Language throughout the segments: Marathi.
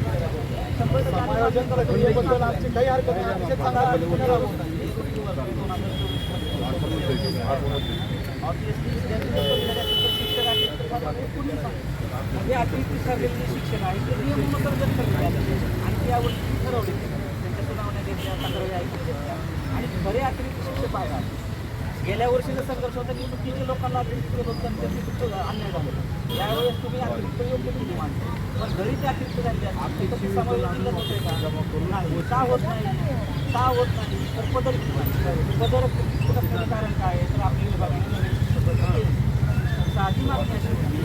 समायोजन करता प्रक्रियेबद्दल आमची काही हरकत नाही अतिशय चांगला हे अतिरिक्त ठरलेले शिक्षण आहे ते नियमानुसार जर आणि त्यावरती ठरवले त्यांच्या सुनावण्या घेतल्या तक्रारी ऐकून घेतल्या आणि बरे अतिरिक्त शिक्षक आहेत गेल्या वर्षीचा संघर्ष होता की चुकीच्या लोकांना अतिरिक्त केलं होतं अन्याय झाला. यावेळेस तुम्ही अतिरिक्त योग्य केली मानतो. साधी मागणी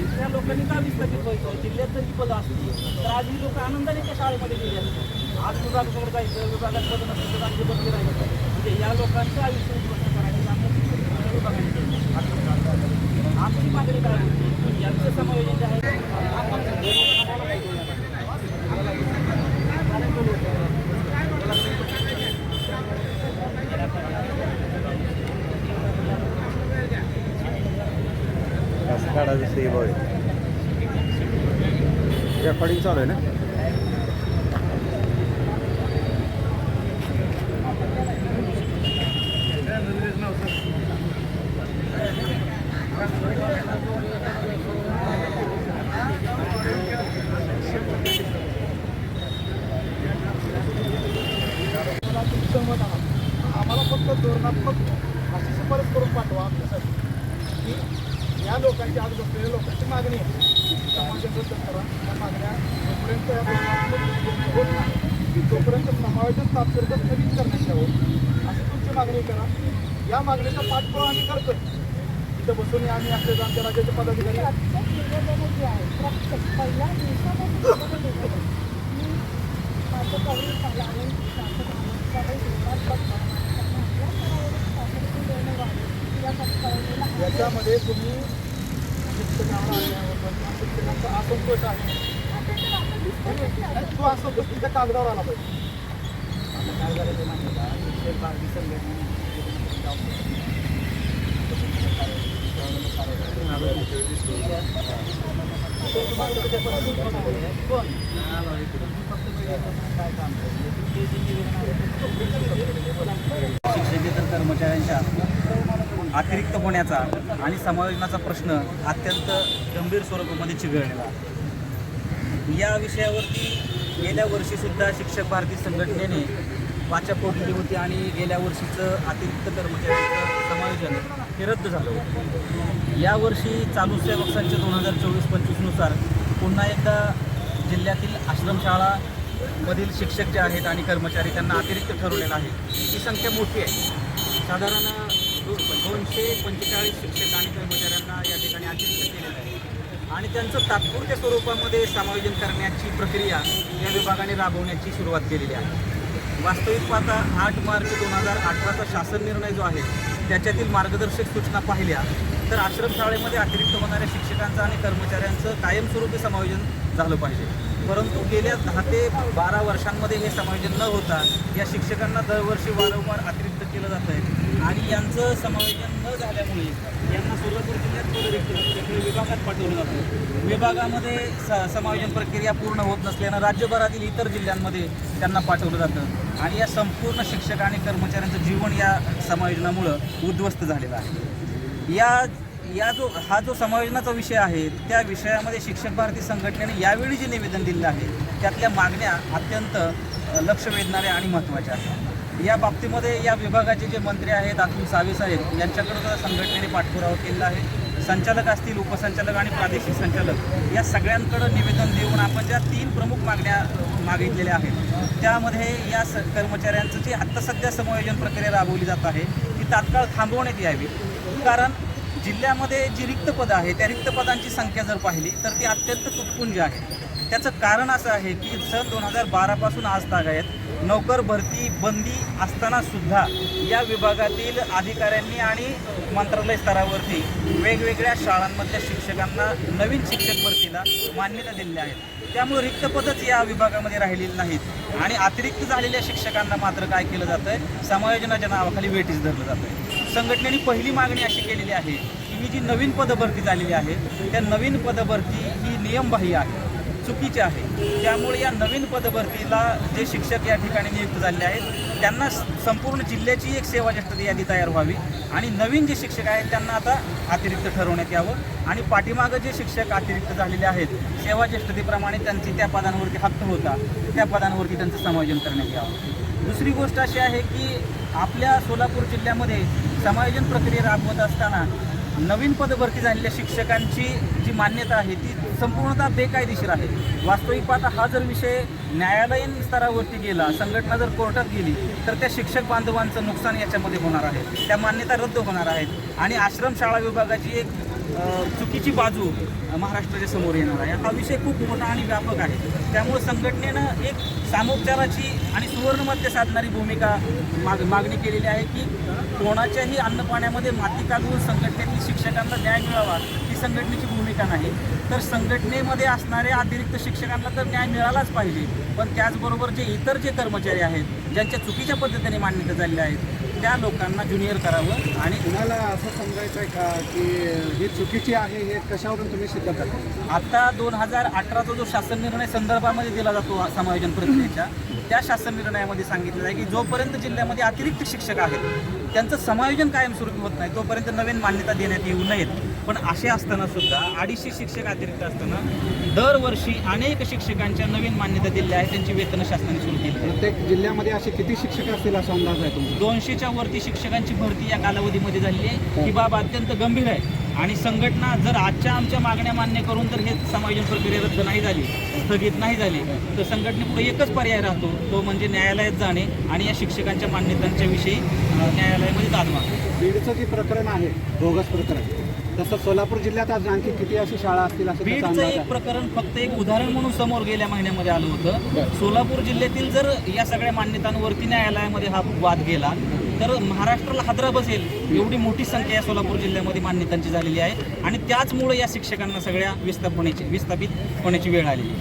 त्या लोकांनी का विस्थापित व्हायचं? जिल्ह्यात जर ही पदं असती तर आज ही लोक आनंदाने त्या शाळेमध्ये गेली असते आज विभागाकडे जायचं विभागात पदं नसतं तर आमची बदली राहिलं म्हणजे या लोकांचं आयुष्य उद्ध्वस्त करायचं विभागाने. आमची मागणी काय होती यांचं समायोजन जे आहे काढायचं ते बघ रेकॉर्डिंग चालू आहे ना मला तुमचं सहमत आहात आम्हाला फक्त धोरणात्मक अशी शिफारस करून पाठवा आमच्यासाठी की या लोकांची आज बसलेल्या लोकांची मागणी आहे. समायोजन रद्द करा. त्या मागण्या जोपर्यंत या धोरणात्मक होत नाही तोपर्यंत समावेशन तात्पर्य स्थगित करण्यात यावं अशी तुमची मागणी करा. या मागणीचा पाठपुरावा आम्ही करतोय. इथं बसून आम्ही आपले आमच्या राज्याचे पदाधिकारी प्रत्येक निवेदन आहे प्रत्येक पहिल्या दिवसापासून निवेदन देतो. मी माझं कवी कलावून शासन सगळे विरोधात बघतात त्यांना आपल्या स्तरावरून शासनाची निर्णय व्हावे यासाठी कळवलेलं आहे याच्यामध्ये तुम्ही शिक्षकांना शिक्षकांचा असंतोष आहे. आपण तो असंतोष तुमच्या कागदावर आला पाहिजे. आता काय झालं ते माहिती का? शिक्षक भारती संघटनेने कोण काय काम शिक्षकेतर कर्मचाऱ्यांच्या अतिरिक्त होण्याचा आणि समायोजनाचा प्रश्न अत्यंत गंभीर स्वरूपामध्ये चिघळलेला या विषयावरती गेल्या वर्षीसुद्धा शिक्षक भारती संघटनेने वाचा फोडली होती आणि गेल्या वर्षीचं अतिरिक्त कर्मचाऱ्यांचं समायोजन हे रद्द झालं होतं. यावर्षी चालू सेवक संच दोन हजार चोवीस पंचवीसनुसार पुन्हा एकदा जिल्ह्यातील आश्रमशाळा मधील शिक्षक जे आहेत आणि कर्मचारी त्यांना अतिरिक्त ठरवलेलं आहे. ही संख्या मोठी आहे. साधारण दोनशे पंचेचाळीस शिक्षक आणि कर्मचाऱ्यांना या ठिकाणी अतिरिक्त केलेलं आहे. आणि त्यांचं तात्पुरत्या स्वरूपामध्ये समायोजन करण्याची प्रक्रिया या विभागाने राबवण्याची सुरुवात केलेली आहे. वास्तविक पाहता आठ मार्च दोन हजार अठराचा शासन निर्णय जो आहे त्याच्यातील मार्गदर्शक सूचना पाहिल्या तर आश्रमशाळेमध्ये अतिरिक्त होणाऱ्या शिक्षकांचं आणि कर्मचाऱ्यांचं कायमस्वरूपी समायोजन झालं पाहिजे. परंतु गेल्या दहा ते बारा वर्षांमध्ये हे समायोजन न होता या शिक्षकांना दरवर्षी वारंवार अतिरिक्त केलं जात आहे. आणि यांचं समायोजन न झाल्यामुळे यांना सोलापूर जिल्ह्यात पदरिक्त विभागात पाठवलं जातं विभागामध्ये स समायोजन प्रक्रिया पूर्ण होत नसल्यानं राज्यभरातील इतर जिल्ह्यांमध्ये त्यांना पाठवलं जातं. आणि या संपूर्ण शिक्षक आणि कर्मचाऱ्यांचं जीवन या समायोजनामुळं उद्ध्वस्त झालेलं आहे. या या जो हा जो समायोजनाचा विषय आहे त्या विषयामध्ये शिक्षक भारती संघटनेने यावेळी जे निवेदन दिलेलं आहे त्यातल्या मागण्या अत्यंत लक्ष वेधणाऱ्या आणि महत्त्वाच्या आहेत. या बाबतीमध्ये या विभागाचे जे मंत्री आहेत अतुल सावे साहेब यांच्याकडून संघटनेने पाठपुरावा केलेला आहे. संचालक असतील उपसंचालक आणि प्रादेशिक संचालक या सगळ्यांकडं निवेदन देऊन आपण ज्या तीन प्रमुख मागण्या मागितलेल्या आहेत त्यामध्ये या स कर्मचाऱ्यांचं जी आत्ता सध्या समायोजन प्रक्रिया राबवली जात आहे ती तात्काळ थांबवण्यात यावी. कारण जिल्ह्यामध्ये जी रिक्त पदं आहे त्या रिक्त पदांची संख्या जर पाहिली तर ती अत्यंत तुटपुंजी आहे. त्याचं कारण असं आहे की सन दोन हजार बारापासून आज तागायत नोकर भरती बंदी असताना सुद्धा या विभागातील अधिकाऱ्यांनी आणि मंत्रालय स्तरावरती वेगवेगळ्या शाळांमधल्या शिक्षकांना नवीन शिक्षक भरतीला मान्यता दिलेली आहे. त्यामुळे रिक्त पदच या विभागामध्ये राहिलेली नाहीत. आणि अतिरिक्त झालेल्या शिक्षकांना मात्र काय केलं जातं आहे समायोजनाच्या नावाखाली वेटीस धरलं जातं आहे संघटनेने पहिली मागणी अशी केलेली आहे की ही जी नवीन पदभरती झालेली आहे त्या नवीन पदभरती ही नियमबाह्य आहे. चुकीचे आहे. त्यामुळे या नवीन पदभरतीला जे शिक्षक या ठिकाणी नियुक्त झालेले आहेत त्यांना संपूर्ण जिल्ह्याची एक सेवा ज्येष्ठता यादी तयार व्हावी. आणि नवीन जे शिक्षक आहेत त्यांना आता अतिरिक्त ठरवण्यात यावं. आणि पाठीमागं जे शिक्षक अतिरिक्त झालेले आहेत सेवा ज्येष्ठतेप्रमाणे त्यांची त्या पदांवरती हक्क होता त्या पदांवरती त्यांचं समायोजन करण्यात यावं. दुसरी गोष्ट अशी आहे की आपल्या सोलापूर जिल्ह्यामध्ये समायोजन प्रक्रिया राबवत असताना नवीन पदभरती झालेल्या शिक्षकांची जी मान्यता आहे ती संपूर्णतः बेकायदेशीर आहे. वास्तविक पाहता हा जर विषय न्यायालयीन स्तरावरती गेला संघटना जर कोर्टात गेली तर त्या शिक्षक बांधवांचं नुकसान याच्यामध्ये होणार आहे. त्या मान्यता रद्द होणार आहेत. आणि आश्रमशाळा विभागाची एक चुकीची बाजू महाराष्ट्राच्या समोर येणार आहे. हा विषय खूप मोठा आणि व्यापक आहे. त्यामुळे संघटनेनं एक सामोपचाराची आणि सुवर्णमध्य साधणारी भूमिका माग मागणी केलेली आहे की कोणाच्याही अन्नपाण्यामध्ये माती काढून संघटनेतील शिक्षकांना न्याय मिळावा ही संघटनेची भूमिका नाही. तर संघटनेमध्ये असणाऱ्या अतिरिक्त शिक्षकांना तर न्याय मिळालाच पाहिजे. पण त्याचबरोबर जे इतर जे कर्मचारी आहेत ज्यांच्या चुकीच्या पद्धतीने मान्यता झालेल्या आहेत त्या लोकांना ज्युनियर करावं. आणि तुम्हाला असं समजायचं आहे का की ही चुकीची आहे हे कशावरून तुम्ही सिद्ध करता आता दोन हजार अठराचा जो शासन निर्णय संदर्भामध्ये दिला जातो समायोजन प्रक्रियेच्या त्या शासन निर्णयामध्ये सांगितलेलं आहे की जोपर्यंत जिल्ह्यामध्ये अतिरिक्त शिक्षक आहेत त्यांचं समायोजन कायमस्वरूपी होत नाही तोपर्यंत नवीन मान्यता देण्यात येऊ नयेत. पण असे असताना सुद्धा अडीचशे शिक्षक अतिरिक्त असताना दरवर्षी अनेक शिक्षकांच्या नवीन मान्यता दिल्या आहेत त्यांची वेतनं शासनाने सुरू केली प्रत्येक जिल्ह्यामध्ये असे किती शिक्षक असतील असा अंदाज आहे तुमचा? दोनशेच्या वरती शिक्षकांची भरती या कालावधीमध्ये झालेली आहे. ही बाब अत्यंत गंभीर आहे. आणि संघटना जर आजच्या आमच्या मागण्या मान्य करून जर हे समायोजन प्रक्रिया रद्द नाही झाली स्थगित नाही झाली तर संघटनेपुढे एकच पर्याय राहतो तो म्हणजे न्यायालयात जाणे आणि या शिक्षकांच्या मान्यतांच्या विषयी न्यायालयामध्ये दाद मागणे. बीडचं जे प्रकरण आहे बोगस प्रकरण तसं सोलापूर जिल्ह्यात आज आणखी किती अशी शाळा असतील असं बीडचं एक प्रकरण फक्त एक उदाहरण म्हणून समोर गेल्या महिन्यामध्ये आलं होतं. सोलापूर जिल्ह्यातील जर या सगळ्या मान्यतांवरती न्यायालयामध्ये हा वाद गेला तर महाराष्ट्राला हादरा बसेल एवढी मोठी संख्या या सोलापूर जिल्ह्यामध्ये मान्यतांची झालेली आहे. आणि त्याचमुळे या शिक्षकांना सगळ्या विस्थाप होण्याची विस्थापित होण्याची वेळ आलेली